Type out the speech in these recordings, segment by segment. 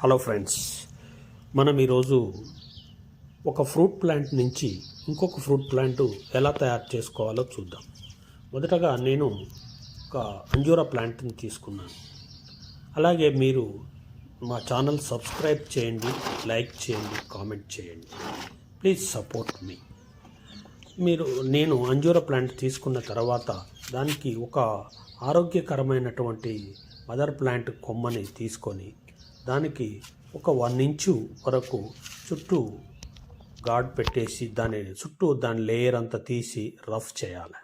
Hello friends మనం ఈరోజు ఒక ఫ్రూట్ ప్లాంట్ నుంచి ఇంకొక ఫ్రూట్ ప్లాంట్ ఎలా తయారు చేసుకోవాలో చూద్దాం. మొదటగా నేను ఒక అంజూరా ప్లాంట్ని తీసుకున్నాను. అలాగే మీరు మా ఛానల్ సబ్స్క్రైబ్ చేయండి లైక్ చేయండి కామెంట్ చేయండి. Please support me. మీరు నేను అంజూర ప్లాంట్ తీసుకున్న తర్వాత దానికి ఒక ఆరోగ్యకరమైనటువంటి మదర్ ప్లాంట్ కొమ్మని తీసుకొని దానికి ఒక వన్ ఇంచు వరకు చుట్టూ గాడ్ పెట్టేసి దాని చుట్టూ దాని లేయర్ అంతా తీసి రఫ్ చేయాలి.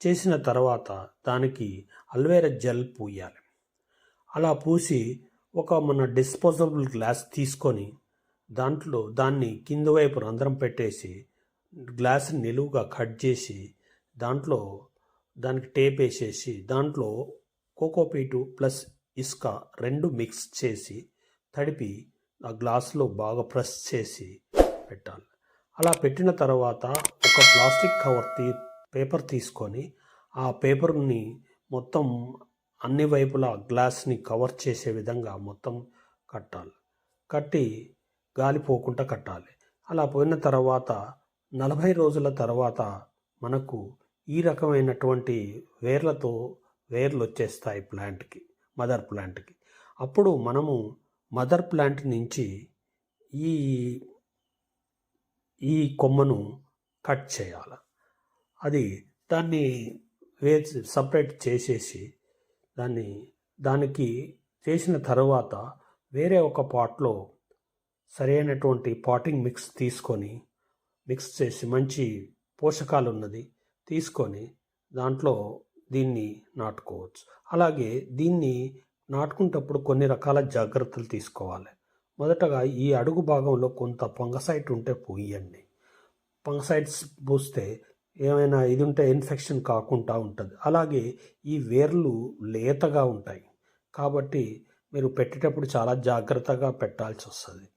చేసిన తర్వాత దానికి అల్వేరా జెల్ పూయాలి. అలా పూసి ఒక మన డిస్పోజబుల్ గ్లాస్ తీసుకొని దాంట్లో దాన్ని కింద వైపు రంధ్రం పెట్టేసి గ్లాస్ నిలువుగా కట్ చేసి దాంట్లో దానికి టేప్ వేసేసి దాంట్లో కోకోపీటు ప్లస్ ఇసుక రెండు మిక్స్ చేసి తడిపి ఆ గ్లాసులో బాగా ప్రెస్ చేసి పెట్టాలి. అలా పెట్టిన తర్వాత ఒక ప్లాస్టిక్ కవర్ తీ పేపర్ తీసుకొని ఆ పేపర్ని మొత్తం అన్ని వైపులా గ్లాస్ని కవర్ చేసే విధంగా మొత్తం కట్టాలి. కట్టి గాలి పోకుండా కట్టాలి. అలా పోయిన తర్వాత నలభై రోజుల తర్వాత మనకు ఈ రకమైనటువంటి వేర్లతో వేర్లు వచ్చేస్తాయి ప్లాంట్కి మదర్ ప్లాంట్కి. అప్పుడు మనము మదర్ ప్లాంట్ నుంచి ఈ ఈ కొమ్మను కట్ చేయాలి. అది దాన్ని వేసి సపరేట్ చేసేసి దాన్ని దానికి చేసిన తర్వాత వేరే ఒక పాట్లో సరైనటువంటి పాటింగ్ మిక్స్ తీసుకొని మిక్స్ చేసి మంచి పోషకాలు ఉన్నది తీసుకొని దాంట్లో దీన్ని నాటుకోవచ్చు. అలాగే దీన్ని నాటుకుంటప్పుడు కొన్ని రకాల జాగ్రత్తలు తీసుకోవాలి. మొదటగా ఈ అడుగు భాగంలో కొంత పంగసైట్ ఉంటే పోయండి. పంగసైట్స్ పూస్తే ఏమైనా ఇది ఉంటే ఇన్ఫెక్షన్ కాకుండా ఉంటుంది. అలాగే ఈ వేర్లు లేతగా ఉంటాయి. కాబట్టి మీరు పెట్టేటప్పుడు చాలా జాగ్రత్తగా పెట్టాల్సి వస్తుంది.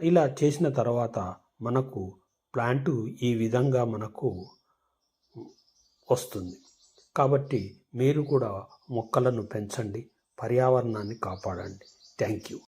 ఇలా చేసిన తర్వాత మనకు ప్లాంట్ ఈ విధంగా మనకు వస్తుంది. కాబట్టి మీరు కూడా మొక్కలను పెంచండి. పర్యావరణాన్ని కాపాడండి. Thank you.